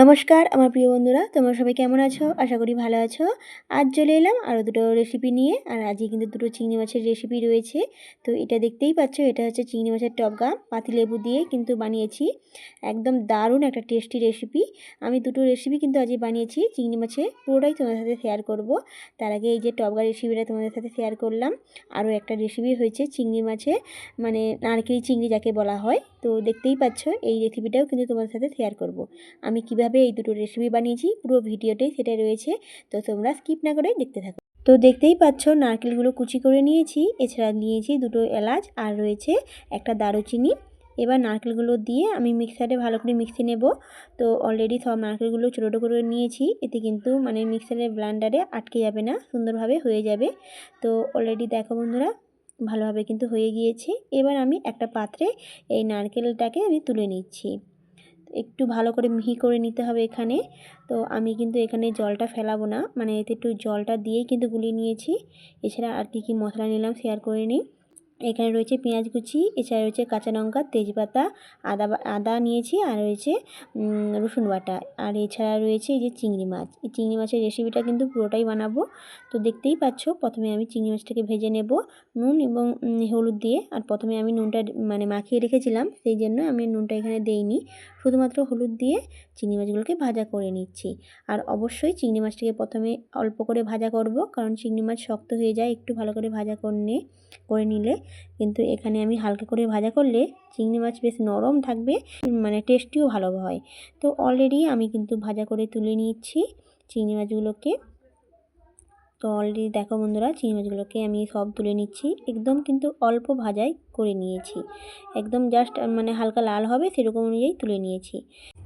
নমস্কার, আমার প্রিয় বন্ধুরা, তোমরা সবাই কেমন আছো? আশা করি ভালো আছো। আজ চলে এলাম আরও দুটো রেসিপি নিয়ে, আর আজকে কিন্তু দুটো চিংড়ি মাছের রেসিপি রয়েছে। তো এটা দেখতেই পাচ্ছ, এটা হচ্ছে চিংড়ি মাছের টপগা পাতিলেবু দিয়ে কিন্তু বানিয়েছি। একদম দারুণ একটা টেস্টি রেসিপি আমি দুটো রেসিপি কিন্তু আজই বানিয়েছি চিংড়ি মাছে পুরোটাই তোমাদের সাথে শেয়ার করব। তার আগে এই যে টপগা রেসিপিটা তোমাদের সাথে শেয়ার করলাম আরও একটা রেসিপি হয়েছে চিংড়ি মাছে মানে নারকেলি চিংড়ি যাকে বলা হয়। তো দেখতেই পাচ্ছ, এই রেসিপিটাও কিন্তু তোমাদের সাথে শেয়ার করব। আমি কীভাবে এই দুটো রেসিপি বানিয়েছি, পুরো ভিডিওটাই সেটা রয়েছে। তো তোমরা স্কিপ না করে দেখতে থাকো। তো দেখতেই পাচ্ছ, নারকেলগুলো কুচি করে নিয়েছি। এছাড়া নিয়েছি দুটো এলাচ আর রয়েছে একটা দারুচিনি। এবার নারকেলগুলো দিয়ে আমি মিক্সারে ভালো করে মিক্সি নেব। তো অলরেডি সব নারকেলগুলো ছোটো ছোটো করে নিয়েছি। এতে কিন্তু মানে মিক্সারের ব্লান্ডারে আটকে যাবে না, সুন্দরভাবে হয়ে যাবে। তো অলরেডি দেখো বন্ধুরা, ভালোভাবে কিন্তু হয়ে গিয়েছে। এবার আমি একটা পাত্রে এই নারকেলটাকে আমি তুলে নিচ্ছি। একটু ভালো করে মিহি করে নিতে হবে এখানে। তো আমি কিন্তু এখানে জলটা ফেলাবো না। মানে এতে একটু জলটা দিয়েই কিন্তু গুলিয়ে নিয়েছি। এছাড়া আর কি কি মশলা নিলাম শেয়ার করে নিই। এখানে রয়েছে পেঁয়াজ কুচি, এছাড়া রয়েছে কাঁচা লঙ্কা, তেজপাতা, আদা আদা নিয়েছি, আর রয়েছে রসুন বাটা। আর এছাড়া রয়েছে এই যে চিংড়ি মাছ। এই চিংড়ি মাছের রেসিপিটা কিন্তু পুরোটাই বানাবো। তো দেখতেই পাচ্ছ, প্রথমে আমি চিংড়ি মাছটাকে ভেজে নেব নুন এবং হলুদ দিয়ে। আর প্রথমে আমি নুনটা মানে মাখিয়ে রেখেছিলাম, সেই জন্য আমি নুনটা এখানে দেইনি। শুধুমাত্র হলুদ দিয়ে চিংড়ি মাছগুলোকে ভাজা করে নিচ্ছি। আর অবশ্যই চিংড়ি মাছটাকে প্রথমে অল্প করে ভাজা করব, কারণ চিংড়ি মাছ শক্ত হয়ে যায়, একটু ভালো করে ভাজা করে করে নিলে কিন্তু এখানে আমি হালকা করে ভাজা করলে চিংড়ি মাছ বেশ নরম থাকবে মানে টেস্টিও ভালো হয়। তো অলরেডি আমি কিন্তু ভাজা করে তুলে নিচ্ছি চিংড়ি মাছগুলোকে। তো অলরেডি দেখো বন্ধুরা, চিংড়ি মাছগুলোকে আমি সব তুলে নিচ্ছি। একদম কিন্তু অল্প ভাজাই করে নিয়েছি। একদম জাস্ট মানে হালকা লাল হবে সেরকম অনুযায়ী তুলে নিয়েছি।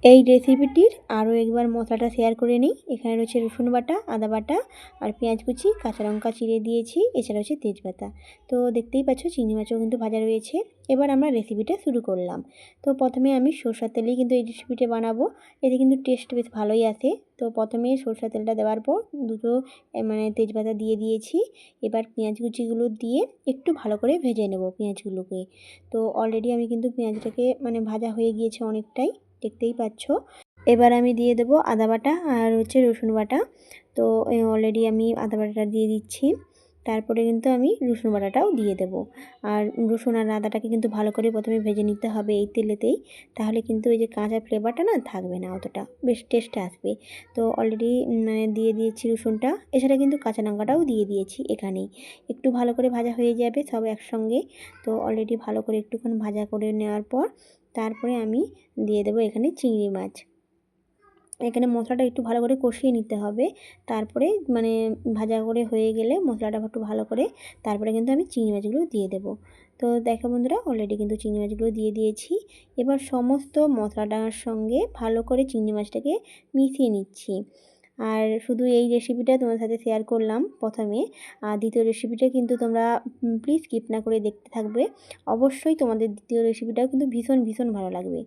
এই রেসিপিটির আরও একবার মশলাটা শেয়ার করে নিই। এখানে রয়েছে রসুন বাটা, আদা বাটা আর পেঁয়াজ কুচি, কাঁচা লঙ্কা চিড়ে দিয়েছি, এছাড়া হচ্ছে তেজপাতা। তো দেখতেই পাচ্ছ চিংড়ি মাছও কিন্তু ভাজা রয়েছে। এবার আমরা রেসিপিটা শুরু করলাম। তো প্রথমে আমি সরষার তেলেই কিন্তু এই রেসিপিটা বানাবো। এতে কিন্তু টেস্ট বেশ ভালোই আসে। তো প্রথমে সরষার তেলটা দেওয়ার পর দুটো মানে তেজপাতা দিয়ে দিয়েছি। এবার পেঁয়াজ কুচিগুলো দিয়ে একটু ভালো করে ভেজে নেব পেঁয়াজগুলোকে তো অলরেডি আমি কিন্তু পেঁয়াজটাকে মানে ভাজা হয়ে গিয়েছে অনেকটাই, দেখতেই পাচ্ছ। এবার আমি দিয়ে দেবো আদা বাটা আর হচ্ছে রসুন বাটা। তো অলরেডি আমি আদা বাটাটা দিয়ে দিচ্ছি। তারপরে কিন্তু আমি রসুন বাটাটাও দিয়ে দেব। আর রসুন আর আদাটাকে কিন্তু ভালো করে প্রথমে ভেজে নিতে হবে এই তেলেতেই। তাহলে কিন্তু ওই যে কাঁচা ফ্লেভারটা না থাকবে না অতটা, বেশ টেস্ট আসবে। তো অলরেডি মানে দিয়ে দিয়েছি রসুনটা। এছাড়া কিন্তু কাঁচা লঙ্কাটাও দিয়ে দিয়েছি এখানেই। একটু ভালো করে ভাজা হয়ে যাবে সব একসঙ্গে। তো অলরেডি ভালো করে একটুক্ষণ ভাজা করে নেওয়ার পর, তারপরে আমি দিয়ে দেবো এখানে চিংড়ি মাছ। এখানে মশলাটা একটু ভালো করে কষিয়ে নিতে হবে। তারপরে মানে ভাজা করে হয়ে গেলে মশলাটা একটু ভালো করে তারপরে কিন্তু আমি চিংড়ি মাছগুলো দিয়ে দেবো। তো দেখো বন্ধুরা অলরেডি কিন্তু চিংড়ি মাছগুলো দিয়ে দিয়েছি। এবার সমস্ত মশলাটার সঙ্গে ভালো করে চিংড়ি মাছটাকে মিশিয়ে নিচ্ছি। আর শুধু এই রেসিপিটা তোমার সাথে শেয়ার করলাম প্রথমে। আর দ্বিতীয় রেসিপিটা কিন্তু তোমরা প্লিজ স্কিপ না করে দেখতে থাকবে। অবশ্যই তোমাদের দ্বিতীয় রেসিপিটাও কিন্তু ভীষণ ভীষণ ভালো লাগবে।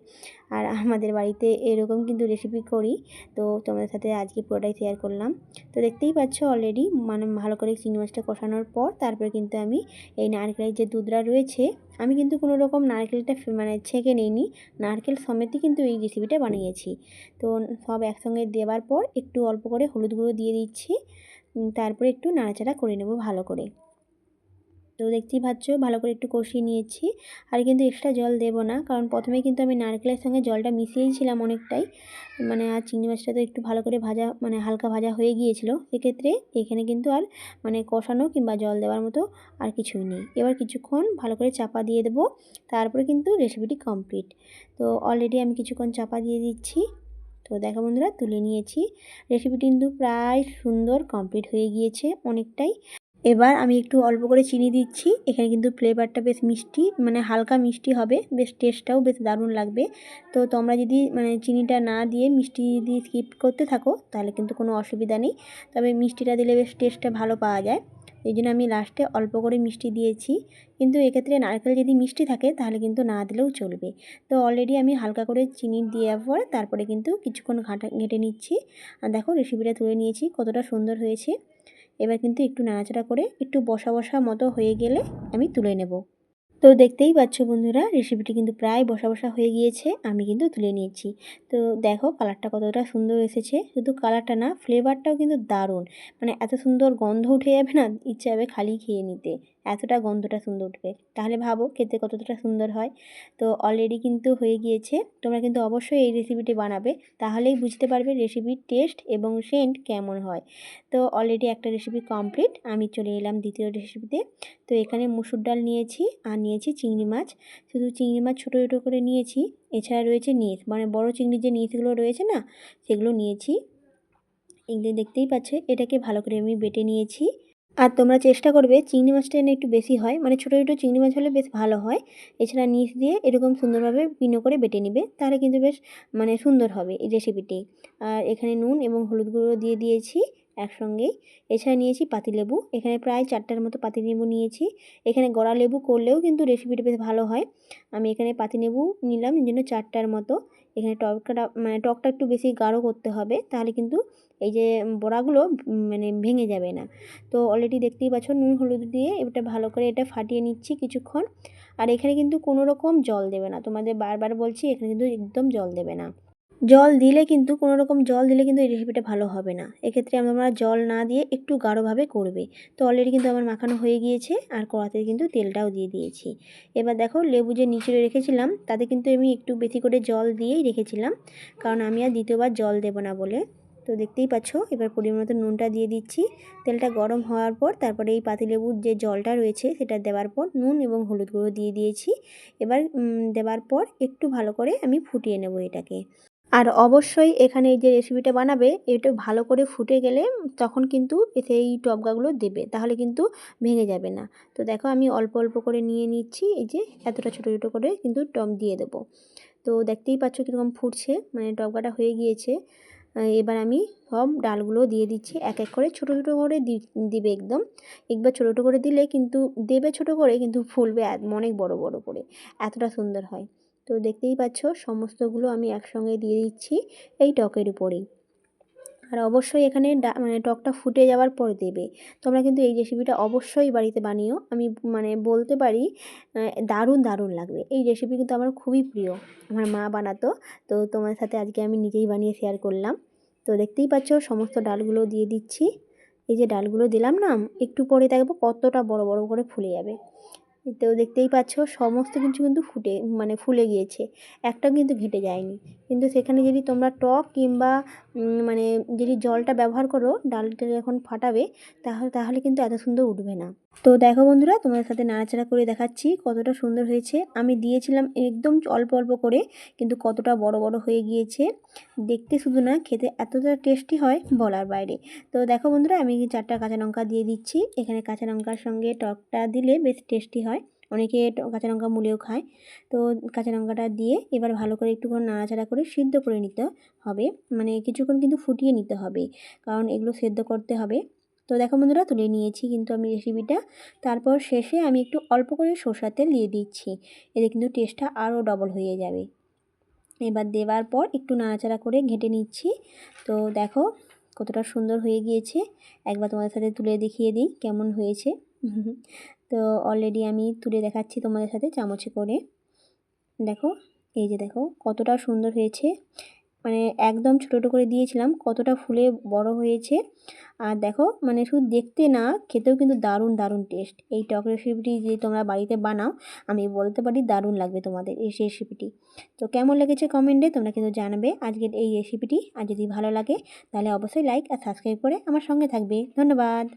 আর আমাদের বাড়িতে এরকম কিন্তু রেসিপি করি। তো তোমাদের সাথে আজকে পুরোটাই শেয়ার করলাম। তো দেখতেই পাচ্ছ অলরেডি মানে ভালো করে চিংড়ি মাছটা কষানোর পর তারপরে কিন্তু আমি এই নারকেলের যে দুধরা রয়েছে, আমি কিন্তু কোনো রকম নারকেলটা মানে ছেঁকে নিইনি। নারকেল সমেতই কিন্তু এই রেসিপিটা বানিয়েছি। তো সব একসঙ্গে দেওয়ার পর একটু অল্প করে হলুদ গুঁড়ো দিয়ে দিচ্ছি। তারপরে একটু নাড়াচাড়া করে নেব ভালো করে। তো দেখতেই পাচ্ছ, ভালো করে একটু কষিয়ে নিয়েছি। আর কিন্তু এক্সট্রা জল দেবো না, কারণ প্রথমে কিন্তু আমি নারকেলের সঙ্গে জলটা মিশিয়েছিলাম অনেকটাই। মানে আর চিংড়ি মাছটা তো একটু ভালো করে ভাজা মানে হালকা ভাজা হয়ে গিয়েছিল। সেক্ষেত্রে এখানে কিন্তু আর মানে কষানো কিংবা জল দেওয়ার মতো আর কিছুই নেই। এবার কিছুক্ষণ ভালো করে চাপা দিয়ে দেবো। তারপরে কিন্তু রেসিপিটি কমপ্লিট তো অলরেডি আমি কিছুক্ষণ চাপা দিয়ে দিচ্ছি। তো দেখো বন্ধুরা, তুলে নিয়েছি। রেসিপিটি কিন্তু প্রায় সুন্দর কমপ্লিট হয়ে গিয়েছে অনেকটাই। এবার আমি একটু অল্প করে চিনি দিচ্ছি। এখানে কিন্তু ফ্লেভারটা বেশ মিষ্টি মানে হালকা মিষ্টি হবে। বেশ টেস্টটাও বেশ দারুণ লাগবে। তো তোমরা যদি মানে চিনিটা না দিয়ে মিষ্টি দিয়ে স্কিপ করতে থাকো, তাহলে কিন্তু কোনো অসুবিধা নেই। তবে মিষ্টিটা দিলে বেশ টেস্টটা ভালো পাওয়া যায়। এই জন্য আমি লাস্টে অল্প করে মিষ্টি দিয়েছি। কিন্তু এক্ষেত্রে নারকেল যদি মিষ্টি থাকে, তাহলে কিন্তু না দিলেও চলবে। তো অলরেডি আমি হালকা করে চিনি দেওয়ার পর, তারপরে কিন্তু কিছুক্ষণ ঘাঁটা, ঘেঁটে নিচ্ছি। আর দেখো রেসিপিটা তুলে নিয়েছি, কতটা সুন্দর হয়েছে। এবার কিন্তু একটু নাড়াচাড়া করে একটু বসা বসা মতো হয়ে গেলে আমি তুলে নেব। তো দেখতেই পাচ্ছ বন্ধুরা রেসিপিটি কিন্তু প্রায় বসা বসা হয়ে গিয়েছে, আমি কিন্তু তুলে নিয়েছি। তো দেখো কালারটা কতটা সুন্দর এসেছে, শুধু কালারটা না ফ্লেভারটাও কিন্তু দারুণ। মানে এত সুন্দর গন্ধ উঠে যাবে না, ইচ্ছে হবে খালি খেয়ে নিতে, এতটা গন্ধটা সুন্দর উঠবে। তাহলে ভাবো খেতে কতটা সুন্দর হয়। তো অলরেডি কিন্তু হয়ে গিয়েছে, তোমরা কিন্তু অবশ্যই এই রেসিপিটি বানাবে, তাহলেই বুঝতে পারবে রেসিপির টেস্ট এবং সেন্ট কেমন হয়। তো অলরেডি একটা রেসিপি কমপ্লিট আমি চলে এলাম দ্বিতীয় রেসিপিতে তো। এখানে মুসুর ডাল নিয়েছি আর নিয়েছি চিংড়ি মাছ। শুধু চিংড়ি মাছ ছোটো ছোটো করে নিয়েছি, এছাড়া রয়েছে নিস মানে বড় চিংড়ির যে নিসগুলো রয়েছে না, সেগুলো নিয়েছি। এগুলো দেখতেই পাচ্ছে, এটাকে ভালো করে আমি বেটে নিয়েছি। আর তোমরা চেষ্টা করবে, চিংড়ি মাছটা যেন একটু বেশি হয়। মানে ছোটো ছোটো চিংড়ি মাছ হলে বেশ ভালো হয়। এছাড়া নিচ দিয়ে এরকম সুন্দরভাবে পিনো করে বেটে নিবে, তাহলে কিন্তু বেশ মানে সুন্দর হবে এই রেসিপিটি আর এখানে নুন এবং হলুদ গুঁড়ো দিয়ে দিয়েছি। একসঙ্গেই। এছাড়া নিয়েছি পাতিলেবু এখানে প্রায় চারটার মতো পাতিলেবু নিয়েছি। এখানে গড়া লেবু করলেও কিন্তু রেসিপিটা বেশ ভালো হয়। আমি এখানে পাতিলেবু নিলাম, এই জন্য চারটার মতো। এখানে টকটা মানে টকটা একটু বেশি গাঢ় করতে হবে, তাহলে কিন্তু এই যে বড়াগুলো মানে ভেঙে যাবে না। তো অলরেডি দেখতেই পাচ্ছ, নুন, হলুদ দিয়ে এটা ভালো করে এটা ফাটিয়ে নিচ্ছি কিছুক্ষণ। আর এখানে কিন্তু কোনো রকম জল দেবে না। তোমাদের বারবার বলছি, এখানে কিন্তু একদম জল দেবে না। জল দিলে কিন্তু কোনো রকম জল দিলে কিন্তু এই রেসিপিটা ভালো হবে না। এক্ষেত্রে আমরা জল না দিয়ে একটু গাঢ়ভাবে করবে। তো অলরেডি কিন্তু আমার মাখানো হয়ে গিয়েছে, আর কড়াতে কিন্তু তেলটাও দিয়ে দিয়েছি। এবার দেখো, লেবু যে নিচে রেখেছিলাম, তাতে কিন্তু আমি একটু বেশি করে জল দিয়েই রেখেছিলাম। কারণ আমি আর দ্বিতীয়বার জল দেবো না বলে। তো দেখতেই পাচ্ছ, এবার পরিমাণ মতো নুনটা দিয়ে দিচ্ছি। তেলটা গরম হওয়ার পর তারপরে এই পাতিলেবুর যে জলটা রয়েছে, সেটা দেওয়ার পর নুন এবং হলুদ গুঁড়ো দিয়ে দিয়েছি। এবার দেওয়ার পর একটু ভালো করে আমি ফুটিয়ে নেব এটাকে। আর অবশ্যই এখানে এই যে রেসিপিটা বানাবে, এটা ভালো করে ফুটে গেলে তখন কিন্তু সেই টবগাগুলো দেবে, তাহলে কিন্তু ভেঙে যাবে না। তো দেখো আমি অল্প অল্প করে নিয়ে নিচ্ছি, এই যে এতটা ছোটো ছোটো করে কিন্তু টক দিয়ে দেবো। তো দেখতেই পাচ্ছ কীরকম ফুটছে মানে টবগাটা হয়ে গিয়েছে। এবার আমি সব ডালগুলো দিয়ে দিচ্ছি, এক এক করে ছোটো ছোটো করে দিবে একদম। একবার ছোটো ছোটো করে দিলে কিন্তু, দেবে ছোটো করে কিন্তু ফুলবে অনেক বড় বড় করে, এতটা সুন্দর হয়। তো দেখতেই পাচ্ছ, সমস্তগুলো আমি একসঙ্গে দিয়ে দিচ্ছি এই টকের উপরেই। আর অবশ্যই এখানে মানে টকটা ফুটে যাওয়ার পর দেবে। তোমরা কিন্তু এই রেসিপিটা অবশ্যই বাড়িতে বানিও। আমি মানে বলতে পারি দারুণ দারুণ লাগবে। এই রেসিপি কিন্তু আমার খুবই প্রিয়, আমার মা বানাতো। তো তোমার সাথে আজকে আমি নিজেই বানিয়ে শেয়ার করলাম। তো দেখতেই পাচ্ছ, সমস্ত ডালগুলো দিয়ে দিচ্ছি। এই যে ডালগুলো দিলাম না, একটু পরে দেখব কতটা বড় বড় করে ফুলে যাবে। তো দেখতেই পাচ্ছ সমস্ত কিছু কিন্তু ফুটে মানে ফুলে গিয়েছে। একটাও কিন্তু ঘেঁটে যায়নি। কিন্তু সেখানে যদি তোমরা টক কিংবা মানে যদি জলটা ব্যবহার করো, ডালটা যখন ফাটাবে তাহলে তাহলে কিন্তু এত সুন্দর উঠবে না। তো দেখো বন্ধুরা, তোমাদের সাথে নাড়াচাড়া করে দেখাচ্ছি কতটা সুন্দর হয়েছে। আমি দিয়েছিলাম একদম অল্প অল্প করে, কিন্তু কতটা বড় বড় হয়ে গিয়েছে। দেখতে শুধু না, খেতে এতটা টেস্টি হয় বলার বাইরে। তো দেখো বন্ধুরা, আমি চারটা কাঁচা লঙ্কা দিয়ে দিচ্ছি। এখানে কাঁচা লঙ্কার সঙ্গে টকটা দিলে বেশ টেস্টি হয়। অনেকে কাঁচা লঙ্কা মুলেও খায়। তো কাঁচা লঙ্কাটা দিয়ে এবার ভালো করে একটুক্ষণ নাড়াচাড়া করে সিদ্ধ করে নিতে হবে। মানে কিছুক্ষণ কিন্তু ফুটিয়ে নিতে হবে, কারণ এগুলো সেদ্ধ করতে হবে। তো দেখো বন্ধুরা, তুলে নিয়েছি কিন্তু আমি রেসিপিটা তারপর শেষে আমি একটু অল্প করে সর্ষার তেল দিয়ে দিচ্ছি। এতে কিন্তু টেস্টটা আরও ডবল হয়ে যাবে। এবার দেওয়ার পর একটু নাড়াচাড়া করে ঘেঁটে নিচ্ছি। তো দেখো কতটা সুন্দর হয়ে গিয়েছে। একবার তোমাদের সাথে তুলে দেখিয়ে দিই কেমন হয়েছে। তো অলরেডি আমি তুলে দেখাচ্ছি তোমাদের সাথে চামচে করে। দেখো, এই যে দেখো, কতটা সুন্দর হয়েছে। মানে একদম ছোটো ছোটো করে দিয়েছিলাম, কতটা ফুলে বড় হয়েছে। আর দেখো মানে শুধু দেখতে না, খেতেও কিন্তু দারুণ দারুণ টেস্ট এই টক রেসিপিটি যদি তোমরা বাড়িতে বানাও, আমি বলতে পারি দারুণ লাগবে তোমাদের এই রেসিপিটি তো কেমন লেগেছে কমেন্টে তোমরা কিন্তু জানাবে। আজকের এই রেসিপিটি আর যদি ভালো লাগে, তাহলে অবশ্যই লাইক আর সাবস্ক্রাইব করে আমার সঙ্গে থাকবে। ধন্যবাদ!